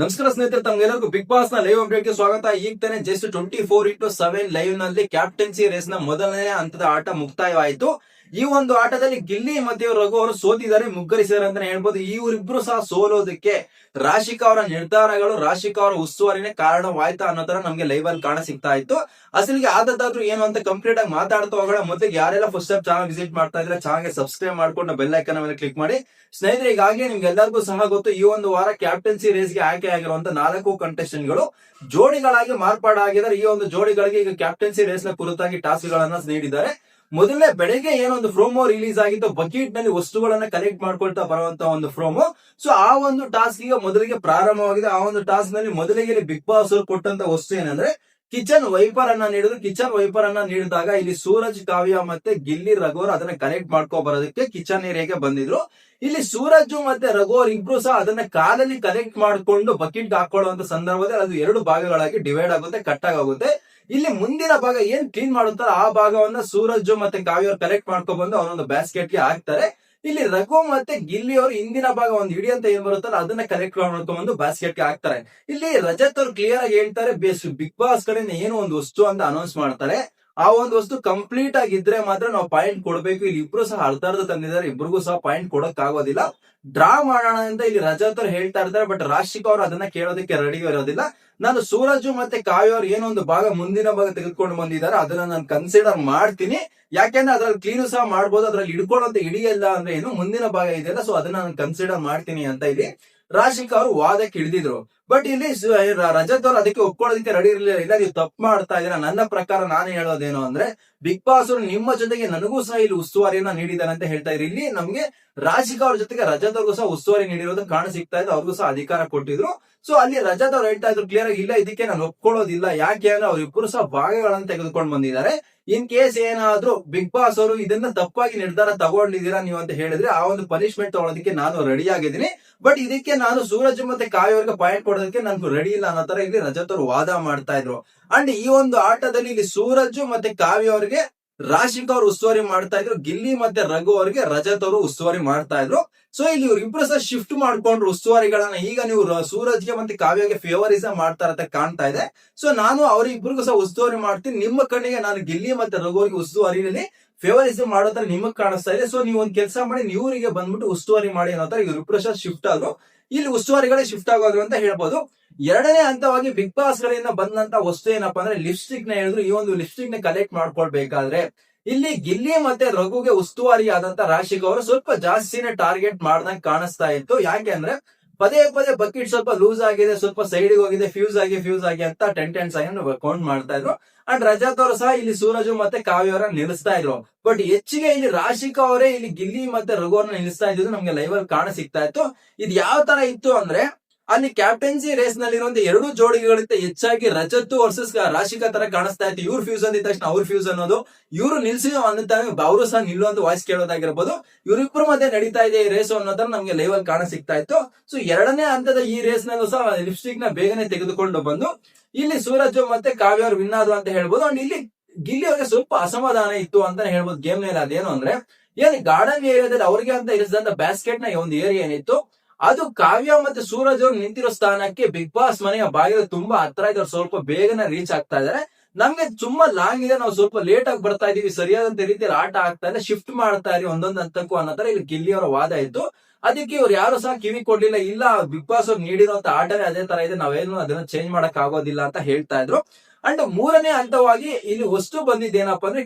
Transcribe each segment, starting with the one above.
ನಮಸ್ಕಾರ ಸ್ನೇಹಿತರೆ ತಮ್ಗೆಲ್ಲರಿಗೂ ಬಿಗ್ ಬಾಸ್ನ ಲೈವ್ ಅಪ್ಡೇಟ್ಗೆ ಸ್ವಾಗತ. ಈಗ ತಾನೇ just twenty four into seven ಲೈವ್ನಲ್ಲಿ captaincy ರೇಸ್ನ ಮೊದಲನೇ ಹಂತದ ಆಟ ಮುಕ್ತಾಯವಾಯಿತು. ಈ ಒಂದು ಆಟದಲ್ಲಿ ಗಿಲ್ಲಿ ಮತ್ತೆ ರಘು ಅವರು ಸೋತಿದ್ದಾರೆ, ಮುಗ್ಗರಿಸಿದ್ದಾರೆ ಅಂತಾನೆ ಹೇಳ್ಬೋದು. ಇವರಿಬ್ರು ಸಹ ಸೋಲೋದಕ್ಕೆ ರಾಶಿಕಾ ಅವರ ನಿರ್ಧಾರಗಳು, ರಾಶಿಕಾ ಅವರ ಉಸ್ತುವಾರಿನೇ ಕಾರಣವಾಯ್ತಾ ಅನ್ನೋ ತರ ನಮ್ಗೆ ಲೈವ್ ಅಲ್ಲಿ ಕಾಣ ಸಿಗ್ತಾ ಇತ್ತು. ಅಸಲಿಗೆ ಆದದ್ದಾದ್ರೂ ಏನು ಅಂತ ಕಂಪ್ಲೀಟ್ ಆಗಿ ಮಾತಾಡ್ತಾ ಹೋಗೋಣ. ಮೊದಲಿಗೆ ಯಾರೆಲ್ಲ ಫಸ್ಟ್ ಟೈಮ್ ಚಾನಲ್ ವಿಸಿಟ್ ಮಾಡ್ತಾ ಇದ್ರೆ ಚಾನಲ್ಗೆ ಸಬ್ಸ್ಕ್ರೈಬ್ ಮಾಡ್ಕೊಂಡು ಬೆಲ್ ಐಕನ್ ಮೇಲೆ ಕ್ಲಿಕ್ ಮಾಡಿ. ಸ್ನೇಹಿತರೆ, ಈಗಾಗಲೇ ನಿಮ್ಗೆ ಎಲ್ಲರಿಗೂ ಸಹ ಗೊತ್ತು, ಈ ಒಂದು ವಾರ ಕ್ಯಾಪ್ಟನ್ಸಿ ರೇಸ್ಗೆ ಆಯ್ಕೆ ಆಗಿರುವಂತ ನಾಲ್ಕು ಕಂಟೆಸ್ಟೆಂಟ್ಗಳು ಜೋಡಿಗಳಾಗಿ ಮಾರ್ಪಾಡಾಗಿದ್ದಾರೆ. ಈ ಒಂದು ಜೋಡಿಗಳಿಗೆ ಈಗ ಕ್ಯಾಪ್ಟನ್ಸಿ ರೇಸ್ನ ಕುರಿತಾಗಿ ಟಾಸ್ಕ್ ಗಳನ್ನ ನೀಡಿದ್ದಾರೆ. ಮೊದಲನೇ ಬೆಳಗ್ಗೆ ಏನೊಂದು ಪ್ರೋಮೋ ರಿಲೀಸ್ ಆಗಿತ್ತು ಬಕೆಟ್ನಲ್ಲಿ ವಸ್ತುಗಳನ್ನ ಕಲೆಕ್ಟ್ ಮಾಡ್ಕೊಳ್ತಾ ಬರುವಂತ ಒಂದು ಪ್ರೋಮೋ. ಸೊ ಆ ಒಂದು ಟಾಸ್ಕ್ ಈಗ ಮೊದಲಿಗೆ ಪ್ರಾರಂಭವಾಗಿದೆ. ಆ ಒಂದು ಟಾಸ್ಕ್ನಲ್ಲಿ ಮೊದಲಿಗೆ ಬಿಗ್ ಬಾಸ್ ಕೊಟ್ಟಂತ ವಸ್ತು ಏನಂದ್ರೆ ಕಿಚನ್ ವೈಪರ್ ಅನ್ನ ನೀಡಿದ್ರು ಕಿಚನ್ ವೈಪರ್ ಅನ್ನ ನೀಡಿದಾಗ ಇಲ್ಲಿ ಸೂರಜ್, ಕಾವ್ಯ ಮತ್ತೆ ಗಿಲ್ಲಿ ರಘೋರ್ ಅದನ್ನ ಕನೆಕ್ಟ್ ಮಾಡ್ಕೊ ಬರೋದಕ್ಕೆ ಕಿಚನ್ ಏರಿಯಾಗೆ ಬಂದಿದ್ರು. ಇಲ್ಲಿ ಸೂರಜ್ ಮತ್ತೆ ರಘೋರ್ ಇಬ್ರು ಸಹ ಅದನ್ನ ಕಾಲಲ್ಲಿ ಕನೆಕ್ಟ್ ಮಾಡ್ಕೊಂಡು ಬಕೆಟ್ ಹಾಕೊಳ್ಳುವಂತ ಸಂದರ್ಭದಲ್ಲಿ ಅದು ಎರಡು ಭಾಗಗಳಾಗಿ ಡಿವೈಡ್ ಆಗುತ್ತೆ ಕಟ್ ಆಗುತ್ತೆ ಇಲ್ಲಿ ಮುಂದಿನ ಭಾಗ ಏನ್ ಕ್ಲೀನ್ ಮಾಡುತ್ತಾರೋ? ಆ ಭಾಗವನ್ನ ಸೂರಜ್ ಮತ್ತೆ ಕಾವ್ಯ ಅವ್ರು ಕಲೆಕ್ಟ್ ಮಾಡ್ಕೊಂಡ್ ಬಂದು ಅವನೊಂದು ಬ್ಯಾಸ್ಕೆಟ್ಗೆ ಹಾಕ್ತಾರೆ. ಇಲ್ಲಿ ರಘು ಮತ್ತೆ ಗಿಲ್ಲಿ ಅವರು ಹಿಂದಿನ ಭಾಗ ಒಂದು ಹಿಡಿ ಅಂತ ಏನ್ ಬರುತ್ತಲ್ಲ, ಅದನ್ನ ಕಲೆಕ್ಟ್ ಮಾಡ್ಕೊಂಡು ಬಂದು basket ಗೆ ಹಾಕ್ತಾರೆ. ಇಲ್ಲಿ ರಜತ್ ಅವ್ರು ಕ್ಲಿಯರ್ ಆಗಿ ಹೇಳ್ತಾರೆ ಬಿಗ್ ಬಾಸ್ ಕಡೆಯಿಂದ ಏನು ಒಂದು ವಸ್ತು ಅಂತ ಅನೌನ್ಸ್ ಮಾಡ್ತಾರೆ. ಆ ಒಂದು ವಸ್ತು ಕಂಪ್ಲೀಟ್ ಆಗಿದ್ರೆ ಮಾತ್ರ ನಾವು ಪಾಯಿಂಟ್ ಕೊಡಬೇಕು. ಇಲ್ಲಿ ಇಬ್ರು ಸಹ ಅರ್ಧ ಅರ್ಧ ತಂದಿದ್ದಾರೆ. ಇಬ್ರಿಗೂ ಸಹ ಪಾಯಿಂಟ್ ಕೊಡಕ್ ಆಗೋದಿಲ್ಲ ಡ್ರಾ ಮಾಡೋಣ ಅಂತ ಇಲ್ಲಿ ರಜಾತ್ ಅವ್ರು ಹೇಳ್ತಾ ಇರ್ತಾರೆ ಬಟ್ ರಾಶಿಕ್ ಅವರು ಅದನ್ನ ಕೇಳೋದಕ್ಕೆ ರೆಡಿ ಇರೋದಿಲ್ಲ. ನಾನು ಸೂರಜ್ ಮತ್ತೆ ಕಾವ್ಯ ಅವ್ರು ಏನೋ ಒಂದು ಭಾಗ ಮುಂದಿನ ಭಾಗ ತೆಗೆದುಕೊಂಡು ಬಂದಿದ್ದಾರೆ. ಅದನ್ನ ನಾನು ಕನ್ಸಿಡರ್ ಮಾಡ್ತೀನಿ. ಯಾಕೆಂದ್ರೆ ಅದ್ರಲ್ಲಿ ಕ್ಲೀನ್ ಸಹ ಮಾಡ್ಬೋದು, ಅದ್ರಲ್ಲಿ ಹಿಡ್ಕೊಳ್ಳೋಂತ ಹಿಡಿಯಲ್ಲ ಅಂದ್ರೆ ಏನು ಮುಂದಿನ ಭಾಗ ಇದೆಯಲ್ಲ ಸೊ ಅದನ್ನ ನಾನು ಕನ್ಸಿಡರ್ ಮಾಡ್ತೀನಿ ಅಂತ ಇಲ್ಲಿ ರಾಶಿಕ್ ಅವರು ವಾದಕ್ಕೆ ಹಿಡಿದಿದ್ರು ಬಟ್ ಇಲ್ಲಿ ರಜತ್ ಅವ್ರು ಅದಕ್ಕೆ ಒಪ್ಕೊಳ್ಳೋದಕ್ಕೆ ರೆಡಿ ಇರಲಿಲ್ಲ. ಇಲ್ಲ, ನೀವು ತಪ್ಪು ಮಾಡ್ತಾ ಇದ್ದೀರಾ. ನನ್ನ ಪ್ರಕಾರ ನಾನು ಹೇಳೋದೇನು ಅಂದ್ರೆ ಬಿಗ್ ಬಾಸ್ ಅವರು ನಿಮ್ಮ ಜೊತೆಗೆ ನನಗೂ ಸಹ ಇಲ್ಲಿ ಉಸ್ತುವಾರಿಯನ್ನ ನೀಡಿದ್ದಾರೆ ಅಂತ ಹೇಳ್ತಾ ಇದ್ರು. ಇಲ್ಲಿ ನಮ್ಗೆ ರಾಜಿಕಾ ಅವ್ರ ಜೊತೆಗೆ ರಜತ್ ಅವ್ರಿಗೂ ಸಹ ಉಸ್ತುವಾರಿ ನೀಡಿರೋದು ಕಾಣ ಸಿಗ್ತಾ ಇದೆ. ಅವ್ರಿಗೂ ಸಹ ಅಧಿಕಾರ ಕೊಟ್ಟಿದ್ರು. ಸೊ ಅಲ್ಲಿ ರಜತ್ ಅವ್ರು ಹೇಳ್ತಾ ಇದ್ರು ಕ್ಲಿಯರ್ ಆಗಿ ಇಲ್ಲ, ಇದಕ್ಕೆ ನಾನು ಒಪ್ಕೊಳ್ಳೋದಿಲ್ಲ. ಯಾಕೆ ಅಂದ್ರೆ ಅವ್ರಿಬ್ರು ಸಹ ಭಾಗಗಳನ್ನ ತೆಗೆದುಕೊಂಡು ಬಂದಿದ್ದಾರೆ. ಇನ್ ಕೇಸ್ ಏನಾದ್ರೂ ಬಿಗ್ ಬಾಸ್ ಅವರು ಇದನ್ನ ತಪ್ಪಾಗಿ ನಿರ್ಧಾರ ತಗೊಂಡಿದ್ದೀರಾ ನೀವು ಅಂತ ಹೇಳಿದ್ರೆ, ಆ ಒಂದು ಪನಿಷ್ಮೆಂಟ್ ತಗೊಳ್ಳೋದಕ್ಕೆ ನಾನು ರೆಡಿ ಆಗಿದ್ದೀನಿ. ಬಟ್ ಇದಕ್ಕೆ ನಾನು ಸೂರಜ್ ಮತ್ತೆ ಕಾವ್ಯ ಅವ್ರಿಗೆ ಪಾಯಿಂಟ್ ಕೊಡೋದಕ್ಕೆ ನಾನು ರೆಡಿ ಇಲ್ಲ ಅನ್ನೋ ತರ ಇಲ್ಲಿ ರಜತ್ ಅವರು ವಾದ ಮಾಡ್ತಾ ಇದ್ರು. ಅಂಡ್ ಈ ಒಂದು ಆಟದಲ್ಲಿ ಇಲ್ಲಿ ಸೂರಜ್ ಮತ್ತೆ ಕಾವ್ಯ ಅವರಿಗೆ ರಾಶಿಕ್ ಅವರು ಉಸ್ತುವಾರಿ ಮಾಡ್ತಾ ಇದ್ರು. ಗಿಲ್ಲಿ ಮತ್ತೆ ರಘು ಅವರಿಗೆ ರಜತ್ ಅವರು ಉಸ್ತುವಾರಿ ಮಾಡ್ತಾ ಇದ್ರು. ಸೊ ಇಲ್ಲಿ ಇವ್ರಿಬ್ರು ಸಹ ಶಿಫ್ಟ್ ಮಾಡ್ಕೊಂಡ್ರು ಉಸ್ತುವಾರಿಗಳನ್ನ. ಈಗ ನೀವು ಸೂರಜ್ ಸೂರಜ್ಗೆ ಮತ್ತೆ ಕಾವ್ಯಗೆ ಫೇವರಿಸಂ ಮಾಡ್ತಾ ಕಾಣ್ತಾ ಇದೆ. ಸೊ ನಾನು ಅವರಿಬ್ಬರಿಗೂ ಸಹ ಉಸ್ತುವಾರಿ ಮಾಡ್ತೀನಿ. ನಿಮ್ಮ ಕಣ್ಣಿಗೆ ನಾನು ಗಿಲ್ಲಿ ಮತ್ತೆ ರಘು ಅವರಿಗೆ ಉಸ್ತುವಾರಿನಲ್ಲಿ ಫೇವರಿಸಮ್ ಮಾಡೋ ತರ ನಿಮಗ್ ಕಾಣಿಸ್ತಾ ಇದೆ. ಸೊ ನೀವು ಒಂದ್ ಕೆಲಸ ಮಾಡಿ, ನೀವರಿಗೆ ಬಂದ್ಬಿಟ್ಟು ಉಸ್ತುವಾರಿ ಮಾಡಿ ಅನ್ನೋ ತರ ಶಿಫ್ಟ್ ಆದ್ರು. ಇಲ್ಲಿ ಉಸ್ತುವಾರಿಗಳೇ ಶಿಫ್ಟ್ ಆಗೋದ್ರು ಅಂತ ಹೇಳ್ಬೋದು. ಎರಡನೇ ಹಂತವಾಗಿ ಬಿಗ್ ಬಾಸ್ ಗಳಿಂದ ಬಂದಂತ ವಸ್ತು ಏನಪ್ಪಾ ಅಂದ್ರೆ ಲಿಪ್ಸ್ಟಿಕ್ನ ಹೇಳಿದ್ರು. ಈ ಒಂದು ಲಿಪ್ಸ್ಟಿಕ್ನ ಕಲೆಕ್ಟ್ ಮಾಡ್ಕೊಳ್ಬೇಕಾದ್ರೆ ಇಲ್ಲಿ ಗಿಲ್ಲಿ ಮತ್ತೆ ರಘುಗೆ ಉಸ್ತುವಾರಿ ಆದಂತ ರಾಶಿಕ್ ಅವರು ಸ್ವಲ್ಪ ಜಾಸ್ತಿನೇ ಟಾರ್ಗೆಟ್ ಮಾಡ್ದಂಗ್ ಕಾಣಿಸ್ತಾ ಇತ್ತು. ಯಾಕೆ ಅಂದ್ರೆ ಪದೇ ಪದೇ ಬಕೆಟ್ ಸ್ವಲ್ಪ ಲೂಸ್ ಆಗಿದೆ, ಸ್ವಲ್ಪ ಸೈಡ್ ಹೋಗಿದೆ ಫ್ಯೂಸ್ ಆಗಿ ಫ್ಯೂಸ್ ಆಗಿ ಅಂತ ಟೆನ್ ಟೆನ್ ಸೆಕೆಂಡ್ ಕೌಂಟ್ ಮಾಡ್ತಾ ಇದ್ರು. ಅಂಡ್ ರಜಾತ್ ಅವರು ಸಹ ಇಲ್ಲಿ ಸೂರಜು ಮತ್ತೆ ಕಾವ್ಯ ಅವರ ನಿಲ್ಲಿಸ್ತಾ ಇದ್ರು. ಬಟ್ ಹೆಚ್ಚಿಗೆ ಇಲ್ಲಿ ರಾಶಿಕಾ ಅವರೇ, ಇಲ್ಲಿ ಗಿಲ್ಲಿ ಮತ್ತೆ ರಘು ಅವ್ರನ್ನ ನಿಲ್ಲಿಸ್ತಾ ಇದ್ದು ನಮ್ಗೆ ಲೈವ್ ಅಲ್ಲಿ ಕಾಣ ಸಿಗ್ತಾ ಇತ್ತು. ಇದು ಯಾವ ತರ ಇತ್ತು ಅಂದ್ರೆ ಅಲ್ಲಿ ಕ್ಯಾಪ್ಟನ್ಸಿ ರೇಸ್ ನಲ್ಲಿರುವಂತ ಎರಡು ಜೋಡಿಗಳಿಂದ ಹೆಚ್ಚಾಗಿ ರಜತ್ ವರ್ಸಸ್ ರಾಶಿಕಾ ತರ ಕಾಣಿಸ್ತಾ ಇತ್ತು. ಇವ್ರ ಫ್ಯೂಸ್ ಅಂದಿದ ತಕ್ಷಣ ಅವ್ರ ಫ್ಯೂಸ್ ಅನ್ನೋದು. ಇವರು ನಿಲ್ಸಿ ಅನ್ನುತ್ತಾರೆ ಅವರು ಸಹ ನಿಲ್ಲುವಂತ ವಾಯ್ಸ್ ಕೇಳೋದಾಗಿರ್ಬೋದು. ಇವರಿಬ್ಬರ ಮಧ್ಯೆ ನಡೀತಾ ಇದೆ ಈ ರೇಸ್ ಅನ್ನೋದನ್ನ ನಮ್ಗೆ ಲೈವ್ ಅಲ್ಲಿ ಕಾಣ ಸಿಗ್ತಾ ಇತ್ತು. ಸೊ ಎರಡನೇ ಹಂತದ ಈ ರೇಸ್ ನಲ್ಲೂ ಸಹ ಲಿಪ್ಸ್ಟಿಕ್ನ ಬೇಗನೆ ತೆಗೆದುಕೊಂಡು ಬಂದು, ಇಲ್ಲಿ ಸೂರಜ್ ಮತ್ತೆ ಕಾವ್ಯ ಅವ್ರು ವಿನ್ ಆದ್ರು ಅಂತ ಹೇಳ್ಬೋದು. ಅಂಡ್ ಇಲ್ಲಿ ಗಿಲ್ಲಿ ಅವ್ರಿಗೆ ಸ್ವಲ್ಪ ಅಸಮಾಧಾನ ಇತ್ತು ಅಂತ ಹೇಳ್ಬೋದು. ಗೇಮ್ನಲ್ಲಿ ಅದೇನು ಅಂದ್ರೆ, ಏನ್ ಗಾರ್ಡನ್ ಏರಿಯಾದಲ್ಲಿ ಅವ್ರಿಗೆ ಅಂತ ಇರಿಸಿದಂತ ಬ್ಯಾಸ್ಕೆಟ್ನ ಒಂದು ಏರಿಯಾ ಏನಿತ್ತು ಅದು ಕಾವ್ಯ ಮತ್ತೆ ಸೂರಜ್ ಅವ್ರು ನಿಂತಿರೋ ಸ್ಥಾನಕ್ಕೆ ಬಿಗ್ ಬಾಸ್ ಮನೆಯ ಬಾಗಿಲು ತುಂಬಾ ಹತ್ರ ಇದ್ದಾರೆ ಸ್ವಲ್ಪ ಬೇಗನೆ ರೀಚ್ ಆಗ್ತಾ ಇದಾರೆ. ನಮ್ಗೆ ತುಂಬಾ ಲಾಂಗ್ ಇದೆ. ನಾವು ಸ್ವಲ್ಪ ಲೇಟ್ ಆಗಿ ಬರ್ತಾ ಇದೀವಿ. ಸರಿಯಾದಂತ ರೀತಿಯಲ್ಲಿ ಆಟ ಆಗ್ತಾ ಇದೆ. ಶಿಫ್ಟ್ ಮಾಡ್ತಾ ಇರಿ ಒಂದೊಂದು ಹಂತಕ್ಕೂ ಅನ್ನೋ ಇಲ್ಲಿ ಗಿಲ್ಲಿ ಅವರ ವಾದ ಇತ್ತು. ಅದಕ್ಕೆ ಇವ್ರು ಯಾರು ಸಹ ಕಿವಿ ಕೊಡ್ಲಿಲ್ಲ. ಇಲ್ಲ, ಬಿಗ್ ಬಾಸ್ ಅವ್ರು ನೀಡಿರುವಂತ ಆಟನೇ ಅದೇ ತರ ಇದೆ. ನಾವೇನು ಅದನ್ನ ಚೇಂಜ್ ಮಾಡಕ್ ಆಗೋದಿಲ್ಲ ಅಂತ ಹೇಳ್ತಾ ಇದ್ರು. ಅಂಡ್ ಮೂರನೇ ಹಂತವಾಗಿ ಇಲ್ಲಿ ವಸ್ತು ಬಂದಿದ್ದೇನಪ್ಪ ಅಂದ್ರೆ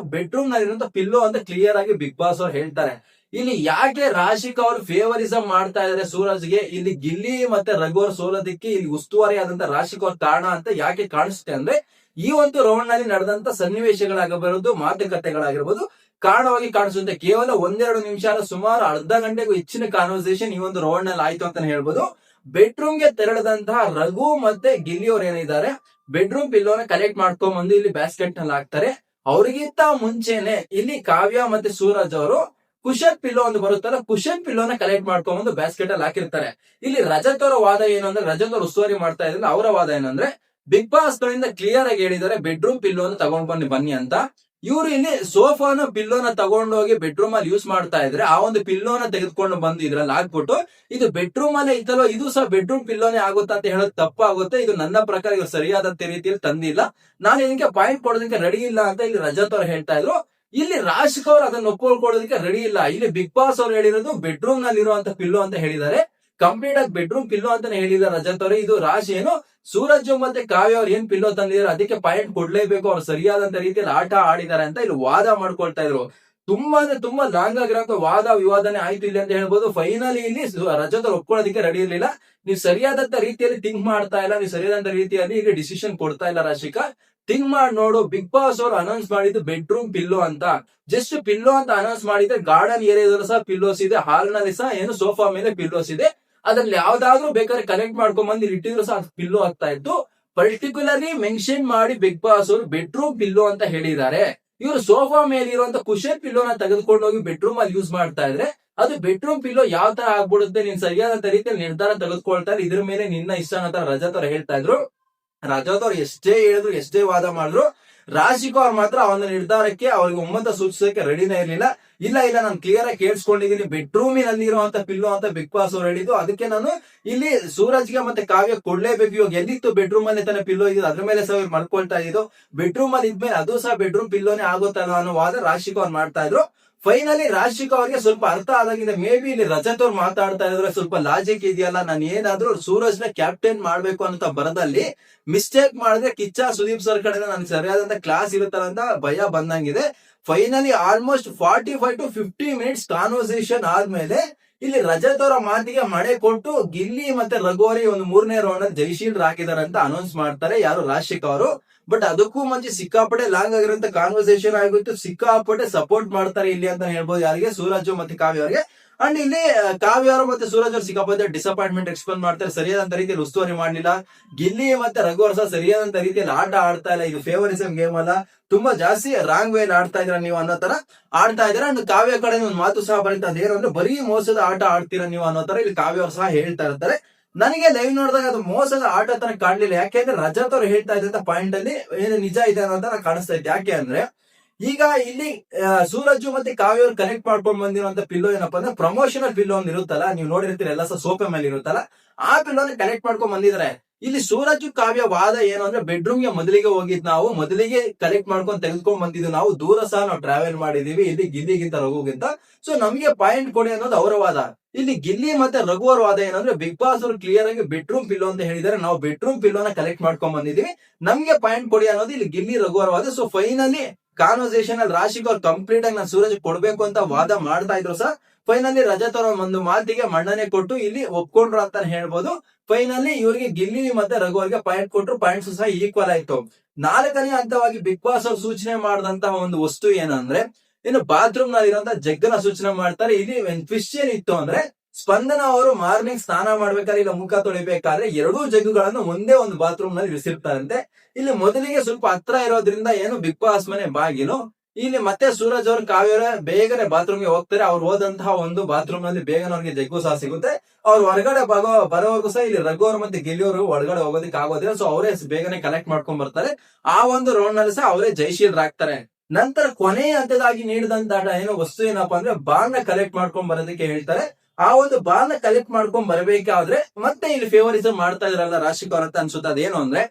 ಬೆಡ್ರೂಮ್ ನಲ್ಲಿರುವಂತ ಪಿಲ್ಲೋ ಅಂತ ಕ್ಲಿಯರ್ ಆಗಿ ಬಿಗ್ ಬಾಸ್ ಅವ್ರು ಹೇಳ್ತಾರೆ. ಇಲ್ಲಿ ಯಾಕೆ ರಾಶಿಕ್ ಅವರು ಫೇವರಿಸಂ ಮಾಡ್ತಾ ಇದಾರೆ ಸೂರಜ್ಗೆ? ಇಲ್ಲಿ ಗಿಲ್ಲಿ ಮತ್ತೆ ರಘು ಅವ್ರು ಸೋಲೋದಕ್ಕೆ ಇಲ್ಲಿ ಉಸ್ತುವಾರಿ ಆದಂತ ರಾಶಿಕ್ ಅವ್ರ ಕಾರಣ ಅಂತ ಯಾಕೆ ಕಾಣಿಸುತ್ತೆ ಅಂದ್ರೆ ಈ ಒಂದು ರೌಂಡ್ನಲ್ಲಿ ನಡೆದಂತ ಸನ್ನಿವೇಶಗಳಾಗಬಹುದು ಮಾತುಕತೆಗಳಾಗಿರ್ಬೋದು, ಕಾರಣವಾಗಿ ಕಾಣಿಸುತ್ತೆ. ಕೇವಲ ಒಂದೆರಡು ನಿಮಿಷ ಸುಮಾರು ಅರ್ಧ ಗಂಟೆಗೂ ಹೆಚ್ಚಿನ ಕಾನ್ವರ್ಸೇಷನ್ ಈ ಒಂದು ರೌಂಡ್ನಲ್ಲಿ ಆಯ್ತು ಅಂತ ಹೇಳ್ಬೋದು. ಬೆಡ್ರೂಮ್ಗೆ ತೆರಳದಂತಹ ರಘು ಮತ್ತೆ ಗಿಲ್ಲಿ ಅವ್ರು ಏನಿದ್ದಾರೆ ಬೆಡ್ರೂಮ್ ಪಿಲ್ಲೋನ ಕಲೆಕ್ಟ್ ಮಾಡ್ಕೊಂಡ್ ಬಂದು ಇಲ್ಲಿ ಬ್ಯಾಸ್ಕೆಟ್ನಲ್ಲಿ ಹಾಕ್ತಾರೆ. ಅವ್ರಿಗಿಂತ ಮುಂಚೆನೆ ಇಲ್ಲಿ ಕಾವ್ಯ ಮತ್ತೆ ಸೂರಜ್ ಅವರು ಕುಶನ್ ಪಿಲ್ಲೋ ಒಂದು ಬರುತ್ತಲ್ಲ ಕುಶನ್ ಪಿಲ್ಲೋನ ಕಲೆಕ್ಟ್ ಮಾಡ್ಕೊಂಡ್ ಬಂದು ಬ್ಯಾಸ್ಕೆಟ್ ಅಲ್ಲಿ ಹಾಕಿರ್ತಾರೆ. ಇಲ್ಲಿ ರಜತ್ ಅವರ ವಾದ ಏನು ಅಂದ್ರೆ, ರಜತ್ ಅವರು ಉಸ್ತುವಾರಿ ಮಾಡ್ತಾ ಇದ್ರೆ ಅವರ ವಾದ ಏನಂದ್ರೆ ಬಿಗ್ ಬಾಸ್ ಗಳಿಂದ ಕ್ಲಿಯರ್ ಆಗಿ ಹೇಳಿದ್ದಾರೆ ಬೆಡ್ರೂಮ್ ಪಿಲ್ಲೋನ ತಗೊಂಡ್ ಬನ್ನಿ ಬನ್ನಿ ಅಂತ. ಇವ್ರು ಇಲ್ಲಿ ಸೋಫಾನ ಪಿಲ್ಲೋನ ತಗೊಂಡೋಗಿ ಬೆಡ್ರೂಮ್ ಅಲ್ಲಿ ಯೂಸ್ ಮಾಡ್ತಾ ಇದ್ರೆ, ಆ ಒಂದು ಪಿಲ್ಲೋನ ತೆಗೆದುಕೊಂಡು ಬಂದು ಇದ್ರಲ್ಲಿ ಹಾಕ್ಬಿಟ್ಟು, ಇದು ಬೆಡ್ರೂಮ್ ಅಲ್ಲೇ ಇತ್ತಲ್ಲೋ, ಇದು ಸಹ ಬೆಡ್ರೂಮ್ ಪಿಲ್ಲೋನೇ ಆಗುತ್ತಾ ಅಂತ ಹೇಳೋದು ತಪ್ಪಾಗುತ್ತೆ. ಇದು ನನ್ನ ಪ್ರಕಾರ ಇವ್ರು ಸರಿಯಾದಂತ ರೀತಿಯಲ್ಲಿ ತಂದಿಲ್ಲ. ನಾನು ಇದಕ್ಕೆ ಪಾಯಿಂಟ್ ಕೊಡೋದಕ್ಕೆ ರೆಡಿ ಇಲ್ಲ ಅಂತ ಇಲ್ಲಿ ರಜತ್ ಅವ್ರು ಹೇಳ್ತಾ ಇದ್ರು. ಇಲ್ಲಿ ರಾಶಿಕ್ ಅವ್ರು ಅದನ್ನ ಒಪ್ಕೊಳ್ಕೊಳ್ಳೋದಕ್ಕೆ ರೆಡಿ ಇಲ್ಲ. ಇಲ್ಲಿ ಬಿಗ್ ಬಾಸ್ ಅವ್ರು ಹೇಳಿರೋದು ಬೆಡ್ರೂಮ್ನಲ್ಲಿ ಇರುವಂತ ಪಿಲ್ಲೋ ಅಂತ ಹೇಳಿದ್ದಾರೆ. ಕಂಪ್ಲೀಟ್ ಆಗಿ ಬೆಡ್ರೂಮ್ ಪಿಲ್ಲೋ ಅಂತಾನೆ ಹೇಳಿದ್ದಾರೆ ರಜತ್ ಅವರು. ಇದು ರಾಶಿ ಏನು ಸೂರಜ್ ಮತ್ತೆ ಕಾವ್ಯ ಅವ್ರು ಏನ್ ಪಿಲ್ಲೋ ತಂದಿದ್ದಾರೆ ಅದಕ್ಕೆ ಪಾಯಿಂಟ್ ಕೊಡ್ಲೇಬೇಕು. ಅವ್ರು ಸರಿಯಾದಂತ ರೀತಿಯಲ್ಲಿ ಆಟ ಆಡಿದ್ದಾರೆ ಅಂತ ಇಲ್ಲಿ ವಾದ ಮಾಡ್ಕೊಳ್ತಾ ಇದ್ರು. ತುಂಬಾ ಅಂದ್ರೆ ತುಂಬಾ ಲಾಂಗ್ ಆಗಿರೋ ವಾದ ವಿವಾದನೆ ಆಯ್ತು ಇಲ್ಲಿ ಅಂತ ಹೇಳ್ಬೋದು. ಫೈನಲಿ ಇಲ್ಲಿ ರಜತ್ ಅವ್ರು ಒಪ್ಕೊಳ್ಳೋದಕ್ಕೆ ರೆಡಿ ಇರ್ಲಿಲ್ಲ. ನೀವು ಸರಿಯಾದಂತ ರೀತಿಯಲ್ಲಿ ಥಿಂಕ್ ಮಾಡ್ತಾ ಇಲ್ಲ. ನೀವು ಸರಿಯಾದಂತ ರೀತಿಯಲ್ಲಿ ಈಗ ಡಿಸಿಷನ್ ಕೊಡ್ತಾ ಇಲ್ಲ ರಾಶಿಕಾ ಥಿಂಕ್ ಮಾಡಿ, ನೋಡು, ಬಿಗ್ ಬಾಸ್ ಅವರು ಅನೌನ್ಸ್ ಮಾಡಿದ್ದು ಬೆಡ್ರೂಮ್ ಪಿಲ್ಲೋ ಅಂತ. ಜಸ್ಟ್ ಪಿಲ್ಲೋ ಅಂತ ಅನೌನ್ಸ್ ಮಾಡಿದ್ರೆ ಗಾರ್ಡನ್ ಏರಿಯಾದಲ್ಲೂ ಸಹ ಪಿಲ್ಲೋಸ್ ಇದೆ ಹಾಲ್ನಲ್ಲಿ ಸಹ ಏನು ಸೋಫಾ ಮೇಲೆ ಪಿಲ್ಲೋಸ್ ಇದೆ. ಅದ್ರಲ್ಲಿ ಯಾವ್ದಾದ್ರು ಬೇಕಾದ್ರೆ ಕನೆಕ್ಟ್ ಮಾಡ್ಕೊಂಡ್ ಬಂದು ಇಟ್ಟಿದ್ರು ಸಹ ಪಿಲ್ಲೋ ಆಗ್ತಾ ಇತ್ತು. ಪರ್ಟಿಕ್ಯುಲರ್ಲಿ ಮೆನ್ಷನ್ ಮಾಡಿ ಬಿಗ್ ಬಾಸ್ ಅವರು ಬೆಡ್ರೂಮ್ ಪಿಲ್ಲೋ ಅಂತ ಹೇಳಿದ್ದಾರೆ. ಇವರು ಸೋಫಾ ಮೇಲೆ ಇರುವಂತ ಕುಶನ್ ಪಿಲ್ಲೋನ ತೆಗೆದುಕೊಂಡು ಹೋಗಿ ಬೆಡ್ರೂಮ್ ಅಲ್ಲಿ ಯೂಸ್ ಮಾಡ್ತಾ ಇದ್ರೆ, ಅದು ಬೆಡ್ರೂಮ್ ಪಿಲ್ಲೋ ಯಾವ ತರ ಆಗ್ಬಿಡುತ್ತೆ ನೀನ್ ಸರಿಯಾದ ರೀತಿಯಲ್ಲಿ ನಿರ್ಧಾರ ತೆಗೆದುಕೊಳ್ತಾರೆ ಇದ್ರ ಮೇಲೆ ನಿನ್ನ ಇಷ್ಟ ಅಂತ ರಜಾ ತರ ಹೇಳ್ತಾ ಇದ್ರು. ರಜತ್ ಅವ್ರು ಎಷ್ಟೇ ಹೇಳಿದ್ರು, ಎಷ್ಟೇ ವಾದ ಮಾಡಿದ್ರು ರಾಶಿಕೋ ಅವ್ರು ಮಾತ್ರ ಅವನ ನಿರ್ಧಾರಕ್ಕೆ ಅವ್ರಿಗೆ ಒಮ್ಮತ ಸೂಚಿಸೋಕೆ ರೆಡಿನೇ ಇರ್ಲಿಲ್ಲ. ಇಲ್ಲ ಇಲ್ಲ, ನಾನು ಕ್ಲಿಯರ್ ಆಗಿ ಕೇಳಿಸ್ಕೊಂಡಿದ್ದೀನಿ. ಬೆಡ್ರೂಮಿನಲ್ಲಿ ಇರುವಂತ ಪಿಲ್ಲೋ ಅಂತ ಬಿಗ್ ಬಾಸ್ ಅವ್ರು ಹೇಳಿದ್ದು. ಅದಕ್ಕೆ ನಾನು ಇಲ್ಲಿ ಸೂರಜ್ಗೆ ಮತ್ತೆ ಕಾವ್ಯ ಕೊಡ್ಲೇಬೇಕು. ಇವಾಗ ಎಲ್ಲಿತ್ತು ಬೆಡ್ರೂಮ್ ಅಲ್ಲಿ ತಾನೇ ಪಿಲ್ಲೋ ಇದ್ದು ಅದ್ರ ಮೇಲೆ ಸಹ ಮಲ್ಕೊಳ್ತಾ ಇದ್ದು ಬೆಡ್ರೂಮ್ ಅಲ್ಲಿ ಇದ್ಮೇಲೆ ಅದು ಸಹ ಬೆಡ್ರೂಮ್ ಪಿಲ್ಲೋನೇ ಆಗುತ್ತಲ್ಲ ಅನ್ನೋ ವಾದ ರಾಶಿಕ್ ಅವ್ರು ಮಾಡ್ತಾ ಇದ್ರು. ಫೈನಲಿ ರಾಶಿಕ್ ಅವ್ರಿಗೆ ಸ್ವಲ್ಪ ಅರ್ಥ ಆದಾಗಿದೆ ಮೇ ಬಿ ಇಲ್ಲಿ ರಜತ್ ಅವ್ರು ಮಾತಾಡ್ತಾ ಇದ್ರೆ ಸ್ವಲ್ಪ ಲಾಜಿಕ್ ಇದೆಯಲ್ಲ? ನಾನು ಏನಾದ್ರೂ ಸೂರಜ್ನ ಕ್ಯಾಪ್ಟನ್ ಮಾಡ್ಬೇಕು ಅಂತ ಬರದಲ್ಲಿ ಮಿಸ್ಟೇಕ್ ಮಾಡಿದ್ರೆ ಕಿಚ್ಚ ಸುದೀಪ್ ಸರ್ ಕಡೆ ನನ್ಗೆ ಸರಿಯಾದಂತ ಕ್ಲಾಸ್ ಇರುತ್ತಲ್ಲ ಅಂತ ಭಯ ಬಂದಂಗಿದೆ. Finally almost forty five to fifty minutes conversation ಆದ್ಮೇಲೆ ಇಲ್ಲಿ ರಜತ್ ಅವರ ಮಾತಿಗೆ ಮಳೆ ಕೊಟ್ಟು ಗಿಲ್ಲಿ ಮತ್ತೆ ರಘುವರಿ ಒಂದು ಮೂರನೇ ರೌಂಡ್ ಜೈಶೀಲ್ ಹಾಕಿದಾರೆ ಅಂತ ಅನೌನ್ಸ್ ಮಾಡ್ತಾರೆ. ಯಾರು ರಾಶಿಕ್ ಅವರು? ಬಟ್ ಅದಕ್ಕೂ ಮುಂಚೆ ಸಿಕ್ಕಾಪಟ್ಟೆ ಲಾಂಗ್ ಆಗಿರುವಂತ ಕಾನ್ವರ್ಸೇಷನ್ ಆಗಿತ್ತು. ಸಿಕ್ಕಾಪಟ್ಟೆ ಸಪೋರ್ಟ್ ಮಾಡ್ತಾರೆ ಇಲ್ಲಿ ಅಂತ ಹೇಳ್ಬೋದು ಯಾರಿಗೆ? ಸೂರಜ್ ಮತ್ತೆ ಕಾವ್ಯ ಅವರಿಗೆ. ಅಂಡ್ ಇಲ್ಲಿ ಕಾವ್ಯ ಅವರು ಮತ್ತೆ ಸೂರಜ್ ಅವರು ಸಿಕ್ಕಾಪಟ್ಟೆ ಡಿಸಪಾಯಿಂಟ್ಮೆಂಟ್ ಎಕ್ಸ್ಪ್ಲೇನ್ ಮಾಡ್ತಾರೆ. ಸರಿಯಾದಂತ ರೀತಿಯಲ್ಲಿ ಉಸ್ತುವಾರಿ ಮಾಡಲಿಲ್ಲ. ಗಿಲ್ಲಿ ಮತ್ತೆ ರಘು ಅವರು ಸಹ ಸರಿಯಾದಂತ ರೀತಿಯಲ್ಲಿ ಆಟ ಆಡ್ತಾ ಇಲ್ಲ. ಇದು ಫೇವರಿಸಮ್ ಗೇಮ್ ಅಲ್ಲ. ತುಂಬಾ ಜಾಸ್ತಿ ರಾಂಗ್ ವೇಲ್ ಆಡ್ತಾ ಇದ್ರ ನೀವು ಅನ್ನೋ ತರ ಆಡ್ತಾ ಇದಾರೆ ಅಂಡ್ ಕಾವ್ಯ ಕಡೆ ಒಂದು ಮಾತು ಸಹ ಬರೀತಾ ಅದೇನು ಅಂದ್ರೆ ಬರೀ ಮೋಸದ ಆಟ ಆಡ್ತೀರಾ ನೀವು ಅನ್ನೋ ತರ ಇಲ್ಲಿ ಕಾವ್ಯ ಅವರು ಸಹ ಹೇಳ್ತಾ ಇರ್ತಾರೆ. ನನಗೆ ಲೈವ್ ನೋಡಿದಾಗ ಅದು ಮೋಸದ ಆಟ ತರ ಕಾಣ್ಲಿಲ್ಲ. ಯಾಕೆಂದ್ರೆ ರಜತ್ ಅವ್ರು ಹೇಳ್ತಾ ಇದ್ದಂತ ಪಾಯಿಂಟ್ ಅಲ್ಲಿ ಏನು ನಿಜ ಇದೆ ಅನ್ನೋದನ್ನ ನಾನು ಕಾಣಿಸ್ತಾ ಇದ್ದೆ ಯಾಕೆ ಅಂದ್ರೆ, ಈಗ ಇಲ್ಲಿ ಸೂರಜ್ಜು ಸೂರಜ್ ಮತ್ತೆ ಕಾವ್ಯ ಕನೆಕ್ಟ್ ಮಾಡ್ಕೊಂಡ್ ಬಂದಿರುವಂತ ಪಿಲ್ಲೋ ಏನಪ್ಪಾ ಅಂದ್ರೆ ಪ್ರಮೋಷನಲ್ ಪಿಲ್ಲೋ ಒಂದು ಇರುತ್ತಲ್ಲ, ನೀವು ನೋಡಿರ್ತೀರಿ, ಎಲ್ಲ ಸೋಪೆ ಮೇಲೆ ಇರುತ್ತಲ್ಲ ಆ ಪಿಲ್ಲೋನ ಕನೆಕ್ಟ್ ಮಾಡ್ಕೊಂಡ್ ಬಂದಿದ್ದಾರೆ. ಇಲ್ಲಿ ಸೂರಜ್ ಕಾವ್ಯ ವಾದ ಏನು ಅಂದ್ರೆ ಬೆಡ್ರೂಮ್ಗೆ ಮೊದಲಿಗೆ ಹೋಗಿದ್ ನಾವು, ಮೊದಲಿಗೆ ಕಲೆಕ್ಟ್ ಮಾಡ್ಕೊಂಡು ತೆಗೆದುಕೊಂಡ್ ಬಂದಿದ್ದು ನಾವು, ದೂರ ಸಹ ನಾವು ಟ್ರಾವೆಲ್ ಮಾಡಿದೀವಿ, ಇಲ್ಲಿ ಗಿಲ್ಲಿಗಿಂತ ರಘುಗಿಂತ. ಸೊ ನಮಗೆ ಪಾಯಿಂಟ್ ಕೊಡಿ ಅನ್ನೋದು ಅವರ ವಾದ ಇಲ್ಲಿ ಗಿಲ್ಲಿ ಮತ್ತೆ ರಘು ವಾದ ಏನಂದ್ರೆ ಬಿಗ್ ಬಾಸ್ ಅವರು ಕ್ಲಿಯರ್ ಆಗಿ ಬೆಡ್ರೂಮ್ ಪಿಲ್ಲೋ ಅಂತ ಹೇಳಿದ್ದಾರೆ. ನಾವು ಬೆಡ್ರೂಮ್ ಪಿಲ್ಲೋನ ಕಲೆಕ್ಟ್ ಮಾಡ್ಕೊಂಡ್ ಬಂದಿದೀವಿ ನಮ್ಗೆ ಪಾಯಿಂಟ್ ಕೊಡಿ ಅನ್ನೋದು ಇಲ್ಲಿ ಗಿಲ್ಲಿ ರಘು ವಾದ ಸೊ ಫೈನಲಿ ಕಾನ್ವರ್ಸೇಷನ್ ಅಲ್ಲಿ ರಾಶಿಗೆ ಅವ್ರು ಕಂಪ್ಲೀಟ್ ಆಗಿ ನಾನು ಸೂರಜ್ ಕೊಡ್ಬೇಕು ಅಂತ ವಾದ ಮಾಡ್ತಾ ಇದ್ರು ಸರ್. ಫೈನಲಿ ರಜತ್ ಅವರ ಒಂದು ಮಾತಿಗೆ ಮಣ್ಣನೆ ಕೊಟ್ಟು ಇಲ್ಲಿ ಒಪ್ಕೊಂಡ್ರು ಅಂತ ಹೇಳ್ಬೋದು. ಫೈನಲಿ ಇವರಿಗೆ ಗಿಲ್ಲಿ ಮತ್ತೆ ರಘು ಅವರಿಗೆ ಪಾಯಿಂಟ್ ಕೊಟ್ರು ಪಾಯಿಂಟ್ಸ್ ಸಹ ಈಕ್ವಲ್ ಆಯ್ತು. ನಾಲ್ಕನೇ ಹಂತವಾಗಿ ಬಿಗ್ ಬಾಸ್ ಅವ್ರು ಸೂಚನೆ ಮಾಡಿದಂತಹ ಒಂದು ವಸ್ತು ಏನಂದ್ರೆ, ಇನ್ನು ಬಾತ್ರೂಮ್ನಲ್ಲಿ ಇರುವಂತಹ ಜಗ್ಗನ ಸೂಚನೆ ಮಾಡ್ತಾರೆ. ಇಲ್ಲಿ ಫಿಶ್ ಏನಿತ್ತು ಅಂದ್ರೆ, ಸ್ಪಂದನ ಅವರು ಮಾರ್ನಿಂಗ್ ಸ್ನಾನ ಮಾಡ್ಬೇಕಾದ್ರೆ ಇಲ್ಲ ಮುಖ ತೊಳಿಬೇಕಾದ್ರೆ ಎರಡೂ ಜಗ್ಗುಗಳನ್ನು ಒಂದೇ ಒಂದು ಬಾತ್ರೂಮ್ನಲ್ಲಿ ಇರಿಸಿರ್ತಾರಂತೆ. ಇಲ್ಲಿ ಮೊದಲಿಗೆ ಸ್ವಲ್ಪ ಹತ್ರ ಇರೋದ್ರಿಂದ ಏನು ಬಿಗ್ ಬಾಸ್ ಮನೆ ಬಾಗಿಲು ಇಲ್ಲಿ ಮತ್ತೆ ಸೂರಜ್ ಅವ್ರ ಕಾವ್ಯ ಬೇಗನೆ ಬಾತ್ರೂಮ್ಗೆ ಹೋಗ್ತಾರೆ. ಅವ್ರು ಹೋದಂತಹ ಒಂದು ಬಾತ್ರೂಮ್ನಲ್ಲಿ ಬೇಗನೆ ಅವ್ರಿಗೆ ಜಗ್ಗು ಸಹ ಸಿಗುತ್ತೆ. ಅವ್ರ ಹೊರಗಡೆ ಬಗೋ ಬರೋವರೆಗೂ ಸಹ ಇಲ್ಲಿ ರಘು ಅವರು ಮತ್ತೆ ಗೆಲ್ಲಿಯವರು ಒಳಗಡೆ ಹೋಗೋದಕ್ಕೆ ಆಗೋದಿಲ್ಲ. ಸೊ ಅವರೇ ಬೇಗನೆ ಕಲೆಕ್ಟ್ ಮಾಡ್ಕೊಂಡ್ ಬರ್ತಾರೆ. ಆ ಒಂದು ರೌಂಡ್ನಲ್ಲಿ ಸಹ ಅವರೇ ಜಯಶೀಲರಾಗ್ತಾರೆ ನಂತರ ಕೊನೆಯ ಹಂತದಾಗಿ ನೀಡಿದಂತ ಏನು ವಸ್ತು ಏನಪ್ಪಾ ಅಂದ್ರೆ ನ ಕಲೆಕ್ಟ್ ಮಾಡ್ಕೊಂಡ್ ಬರೋದಕ್ಕೆ ಹೇಳ್ತಾರೆ. ಆ ಒಂದು ಬಾಲ್ ಕಲೆಕ್ಟ್ ಮಾಡ್ಕೊಂಡ್ ಬರಬೇಕಾದ್ರೆ ಮತ್ತೆ ಇಲ್ಲಿ ಫೇವರಿಸಮ್ ಮಾಡ್ತಾ ಇದ್ರಲ್ಲ ರಾಶಿಕ್ ಅವ್ರ ಅಂತ ಅನ್ಸುತ್ತೆ. ಅದೇನು ಅಂದ್ರೆ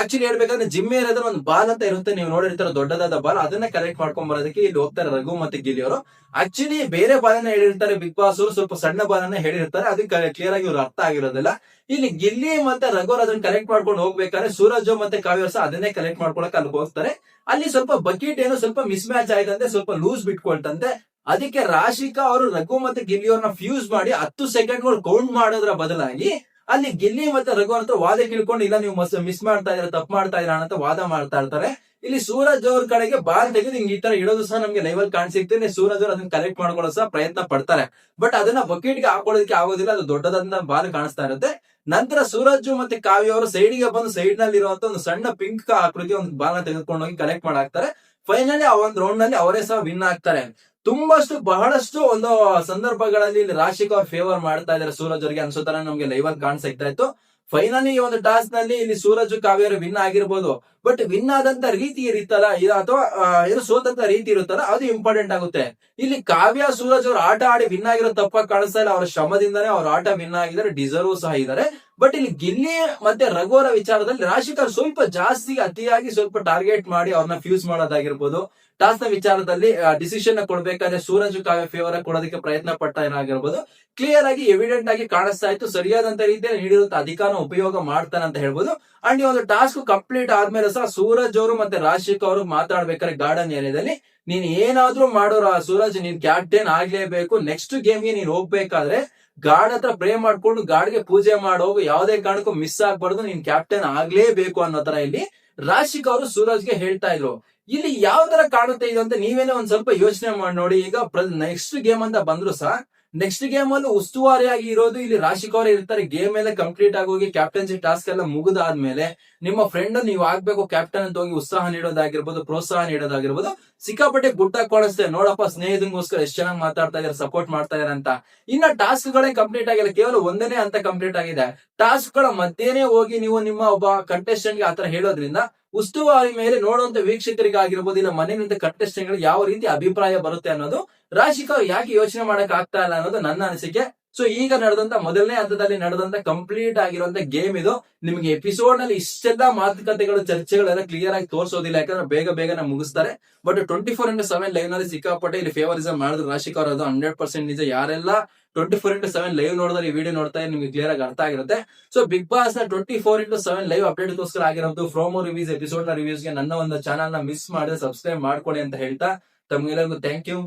ಆಕ್ಚುಲಿ ಹೇಳ್ಬೇಕಂದ್ರೆ ಜಿಮ್ ಏರಿಯಾದ್ರೆ ಒಂದು ಬಾಲ್ ಅಂತ ಇರುತ್ತೆ. ನೀವು ನೋಡಿರ್ತಾರ ದೊಡ್ಡದಾದ ಬಾಲ್, ಅದನ್ನ ಕಲೆಕ್ಟ್ ಮಾಡ್ಕೊಂಡ್ ಬರೋದಕ್ಕೆ ಇಲ್ಲಿ ಹೋಗ್ತಾರೆ ರಘು ಮತ್ತೆ ಗಿಲ್ಲಿ ಅವರು. ಆಕ್ಚುಲಿ ಬೇರೆ ಬಾಲನ್ನ ಹೇಳಿರ್ತಾರೆ ಬಿಗ್ ಬಾಸ್ ಅವರು ಸ್ವಲ್ಪ ಸಣ್ಣ ಬಾಲನ್ನ ಹೇಳಿರ್ತಾರೆ. ಅದಕ್ಕೆ ಕ್ಲಿಯರ್ ಆಗಿ ಇವ್ರು ಅರ್ಥ ಆಗಿರೋದಿಲ್ಲ. ಇಲ್ಲಿ ಗಿಲ್ಲಿ ಮತ್ತೆ ರಘು ಅದನ್ನ ಕಲೆಕ್ಟ್ ಮಾಡ್ಕೊಂಡು ಹೋಗ್ಬೇಕಾದ್ರೆ ಸೂರಜ್ ಮತ್ತೆ ಕಾವ್ಯ ಸಹ ಅದನ್ನೇ ಕಲೆಕ್ಟ್ ಮಾಡ್ಕೊಳಕ್ ಅಲ್ಲಿ ಹೋಗ್ತಾರೆ. ಅಲ್ಲಿ ಸ್ವಲ್ಪ ಬಕೆಟ್ ಏನೋ ಸ್ವಲ್ಪ ಮಿಸ್ ಮ್ಯಾಚ್ ಆಯ್ತಂತೆ, ಸ್ವಲ್ಪ ಲೂಸ್ ಬಿಟ್ಕೊಳ್ತಂತೆ. ಅದಕ್ಕೆ ರಾಶಿಕಾ ಅವರು ರಘು ಮತ್ತೆ ಗಿಲ್ಲಿ ಫ್ಯೂಸ್ ಮಾಡಿ ಹತ್ತು ಸೆಕೆಂಡ್ಗಳು ಕೌಂಟ್ ಮಾಡೋದ್ರ ಬದಲಾಗಿ ಅಲ್ಲಿ ಗಿಲ್ಲಿ ಮತ್ತೆ ರಘು ಅಂತ ವಾದ ಕಿಳ್ಕೊಂಡು, ಇಲ್ಲ ನೀವು ಮಿಸ್ ಮಾಡ್ತಾ ಇದ್ರೆ ತಪ್ಪು ಮಾಡ್ತಾ ಇದ್ರ ಅಂತ ವಾದ ಮಾಡ್ತಾ ಇರ್ತಾರೆ. ಇಲ್ಲಿ ಸೂರಜ್ ಅವ್ರ ಕಡೆಗೆ ಬಾಲ್ ತೆಗೆದು ಹಿಂಗ್ ಈ ತರ ಇಡೋದು ಸಹ ನಮ್ಗೆ ಲೈವಲ್ ಕಾಣಿಸಿಕ್ತೇನೆ ಸೂರಜ್ ಅವ್ರು ಅದನ್ನ ಕಲೆಕ್ಟ್ ಮಾಡ್ಕೊಳ್ಳೋ ಸಹ ಪ್ರಯತ್ನ ಪಡ್ತಾರೆ. ಬಟ್ ಅದನ್ನ ಬಕೆಟ್ಗೆ ಹಾಕೊಳ್ಳೋದಕ್ಕೆ ಆಗೋದಿಲ್ಲ, ಅದು ದೊಡ್ಡದಾದ ಬಾಲ್ ಕಾಣಿಸ್ತಾ ಇರುತ್ತೆ. ನಂತರ ಸೂರಜ್ ಮತ್ತೆ ಕಾವ್ಯ ಅವರು ಸೈಡ್ಗೆ ಬಂದು ಸೈಡ್ನಲ್ಲಿ ಇರುವಂತ ಒಂದು ಸಣ್ಣ ಪಿಂಕ್ ಆಕೃತಿ ಒಂದು ಬಾಲ್ ತೆಗೆದುಕೊಂಡು ಹೋಗಿ ಕಲೆಕ್ಟ್ ಮಾಡಾಕ್ತಾರೆ. ಫೈನಲಿ ಆ ಒಂದು ರೌಂಡ್ನಲ್ಲಿ ಅವರೇ ಸಹ ವಿನ್ ಆಗ್ತಾರೆ. ತುಂಬಷ್ಟು ಬಹಳಷ್ಟು ಒಂದು ಸಂದರ್ಭಗಳಲ್ಲಿ ಇಲ್ಲಿ ರಾಶಿಕ್ ಫೇವರ್ ಮಾಡ್ತಾ ಇದಾರೆ ಸೂರಜ್ ಅವರಿಗೆ ಅನ್ಸೋ ತರ ನಮ್ಗೆ ಲೈವ್ ಅಲ್ಲಿ ಕಾಣಿಸ್ತಾ ಇತ್ತು. ಫೈನಲಿ ಈ ಒಂದು ಟಾಸ್ನಲ್ಲಿ ಇಲ್ಲಿ ಸೂರಜ್, ಕಾವ್ಯರು ವಿನ್ ಆಗಿರ್ಬೋದು. ಬಟ್ ವಿನ್ ಆದಂತ ರೀತಿ ಇರುತ್ತಲ್ಲ, ಇದ ಅಥವಾ ಏನು ಸೋತಂತ ರೀತಿ ಇರುತ್ತಲ್ಲ, ಅದು ಇಂಪಾರ್ಟೆಂಟ್ ಆಗುತ್ತೆ. ಇಲ್ಲಿ ಕಾವ್ಯ, ಸೂರಜ್ ಅವರು ಆಟ ಆಡಿ ವಿನ್ ಆಗಿರೋ ತಪ್ಪಾಗಿ ಕಾಣಿಸ್ತಾ ಇಲ್ಲ. ಅವ್ರ ಶ್ರಮದಿಂದಾನೇ ಅವ್ರ ಆಟ ವಿನ್ ಆಗಿದ್ದಾರೆ ಡಿಸರ್ವ್ ಸಹ ಇದ್ದಾರೆ. ಬಟ್ ಇಲ್ಲಿ ಗಿಲ್ಲಿ ಮತ್ತೆ ರಘುವರ ವಿಚಾರದಲ್ಲಿ ರಾಶಿಕರ್ ಸ್ವಲ್ಪ ಜಾಸ್ತಿ ಅತಿಯಾಗಿ ಸ್ವಲ್ಪ ಟಾರ್ಗೆಟ್ ಮಾಡಿ ಅವ್ರನ್ನ ಫ್ಯೂಸ್ ಮಾಡೋದಾಗಿರ್ಬೋದು. ಟಾಸ್ನ ವಿಚಾರದಲ್ಲಿ ಡಿಸಿಷನ್ ಕೊಡ್ಬೇಕಾದ್ರೆ ಸೂರಜ್ ಕಾವ್ಯ ಫೇವರ್ ಕೊಡೋದಕ್ಕೆ ಪ್ರಯತ್ನ ಪಡ್ತಾ ಏನಾಗಿರ್ಬೋದು ಕ್ಲಿಯರ್ ಆಗಿ ಎವಿಡೆಂಟ್ ಆಗಿ ಕಾಣಿಸ್ತಾ ಇತ್ತು. ಸರಿಯಾದಂತ ರೀತಿಯಲ್ಲಿ ನೀಡಿರುವಂತ ಅಧಿಕಾರ ಉಪಯೋಗ ಮಾಡ್ತಾನೆ ಅಂತ ಹೇಳ್ಬೋದು. ಅಂಡ್ ಈ ಒಂದು ಟಾಸ್ಕ್ ಕಂಪ್ಲೀಟ್ ಆದ್ಮೇಲೆ ಸಹ ಸೂರಜ್ ಅವರು ಮತ್ತೆ ರಾಶಿಕ್ ಅವರು ಮಾತಾಡ್ಬೇಕಾದ್ರೆ ಗಾರ್ಡನ್ ಏರಿಯಾದಲ್ಲಿ ನೀನ್ ಏನಾದ್ರೂ ಮಾಡೋರ ಸೂರಜ್, ನೀನ್ ಕ್ಯಾಪ್ಟನ್ ಆಗ್ಲೇಬೇಕು. ನೆಕ್ಸ್ಟ್ ಗೇಮ್ಗೆ ನೀನ್ ಹೋಗ್ಬೇಕಾದ್ರೆ ಗಾರ್ಡ್ ಹತ್ರ ಪ್ರೇ ಮಾಡ್ಕೊಂಡು ಗಾಡ್ಗೆ ಪೂಜೆ ಮಾಡೋಗು ಯಾವುದೇ ಕಾರಣಕ್ಕೂ ಮಿಸ್ ಆಗ್ಬಾರ್ದು. ನೀನ್ ಕ್ಯಾಪ್ಟನ್ ಆಗ್ಲೇಬೇಕು ಅನ್ನೋ ತರ ಇಲ್ಲಿ ರಾಶಿಕ್ ಅವರು ಸೂರಜ್ಗೆ ಹೇಳ್ತಾ ಇದ್ರು. ಇಲ್ಲಿ ಯಾವ ತರ ಕಾಣುತ್ತೆ ಇದು ಅಂತ ನೀವೇನೇ ಒಂದ್ ಸ್ವಲ್ಪ ಯೋಚನೆ ಮಾಡಿ ನೋಡಿ. ಈಗ ನೆಕ್ಸ್ಟ್ ಗೇಮ್ ಅಂತ ಬಂದ್ರು ಸಹ ನೆಕ್ಸ್ಟ್ ಗೇಮ್ ಅಲ್ಲಿ ಉಸ್ತುವಾರಿಯಾಗಿ ಇರೋದು ಇಲ್ಲಿ ರಾಶಿಕ್ ಅವರೇ ಇರ್ತಾರೆ. ಗೇಮ್ ಎಲ್ಲ ಕಂಪ್ಲೀಟ್ ಆಗಿ ಹೋಗಿ ಕ್ಯಾಪ್ಟನ್ಸಿ ಟಾಸ್ಕ್ ಎಲ್ಲ ಮುಗಿದಾದ್ಮೇಲೆ ನಿಮ್ಮ ಫ್ರೆಂಡ್ ನೀವು ಆಗ್ಬೇಕು ಕ್ಯಾಪ್ಟನ್ ಅಂತ ಹೋಗಿ ಉತ್ಸಾಹ ನೀಡೋದಾಗಿರ್ಬೋದು, ಪ್ರೋತ್ಸಾಹ ನೀಡೋದಾಗಿರ್ಬೋದು. ಸಿಕ್ಕಾಪಟ್ಟೆ ಗುಡ್ಡ ಕಾಣಿಸ್ತೇವೆ ನೋಡಪ್ಪ ಸ್ನೇಹಿತಂಗೋಸ್ಕರ ಎಷ್ಟು ಚೆನ್ನಾಗಿ ಮಾತಾಡ್ತಾ ಇದಾರೆ ಸಪೋರ್ಟ್ ಮಾಡ್ತಾ ಇದಾರೆ ಅಂತ. ಇನ್ನ ಟಾಸ್ಕ್ ಗಳೇ ಕಂಪ್ಲೀಟ್ ಆಗಿಲ್ಲ. ಕೇವಲ ಒಂದನೇ ಅಂತ ಕಂಪ್ಲೀಟ್ ಆಗಿದೆ. ಟಾಸ್ಕ್ಗಳ ಮಧ್ಯೆನೇ ಹೋಗಿ ನೀವು ನಿಮ್ಮ ಒಬ್ಬ ಕಂಟೆಸ್ಟೆಂಟ್ಗೆ ಆತರ ಹೇಳೋದ್ರಿಂದ ಉಸ್ತುವಾರಿ ಮೇಲೆ ನೋಡುವಂತ ವೀಕ್ಷಕರಿಗೆ ಆಗಿರ್ಬೋದು, ಇಲ್ಲ ಮನೆ ನಿಂತ ಕಂಟೆಸ್ಟೆಂಟ್ ಗಳಿಗೆ ಯಾವ ರೀತಿ ಅಭಿಪ್ರಾಯ ಬರುತ್ತೆ ಅನ್ನೋದು ರಾಶಿಕ ಯಾಕೆ ಯೋಚನೆ ಮಾಡಕ್ ಆಗ್ತಾ ಇಲ್ಲ ಅನ್ನೋದು ನನ್ನ ಅನಿಸಿಕೆ. ಸೊ ಈಗ ನಡೆದಂತ ಮೊದಲನೇ ಹಂತದಲ್ಲಿ ನಡೆದಂತ ಕಂಪ್ಲೀಟ್ ಆಗಿರುವಂತ ಗೇಮ್ ಇದು. ನಿಮಗೆ ಎಪಿಸೋಡ್ನಲ್ಲಿ ಇಷ್ಟೆಲ್ಲ ಮಾತುಕತೆಗಳು, ಚರ್ಚೆಗಳೆಲ್ಲ ಕ್ಲಿಯರ್ ಆಗಿ ತೋರಿಸೋದಿಲ್ಲ. ಯಾಕಂದ್ರೆ ಬೇಗ ಬೇಗನೆ ಮುಗಿಸ್ತಾರೆ. But twenty four into seven ಲೈವ್ನಲ್ಲಿ ಸಿಕ್ಕಾಪಟ್ಟೆ ಇಲ್ಲಿ ಫೇವರಿಸಮ್ ಮಾಡಿದ್ರು ರಾಶಿಕ್ ಅದು ಹಂಡ್ರೆಡ್ ಪರ್ಸೆಂಟ್ ನಿಜ. ಯಾರೆಲ್ಲ twenty four into seven live ನೋಡಿದ್ರೆ ಈ ವಿಡಿಯೋ ನೋಡ್ತಾ ನಿಮಗೆ ಕ್ಲಿಯರ್ ಆಗಿ ಅರ್ಥ ಆಗಿರುತ್ತೆ. So Bigg ಬಾಸ್ನ twenty four into seven live ಅಪ್ಡೇಟ್ಗೋಸ್ಕರ ಆಗಿರೋದು ಫ್ರೋಮೋ ರಿವ್ಯೂಸ್ ಎಪಿಸೋಡ್ನ ರಿವ್ಯೂಸ್ಗೆ ನನ್ನ ಒಂದು ಚಾನಲ್ನ ಮಿಸ್ ಮಾಡಿದ್ರೆ ಸಬ್ಸ್ಕ್ರೈಬ್ ಮಾಡ್ಕೊಳ್ಳಿ ಅಂತ ಹೇಳ್ತಾ ತಮ್ಗೆಲ್ಲರಿಗೂ ಥ್ಯಾಂಕ್ ಯು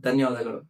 ಧನ್ಯವಾದಗಳು.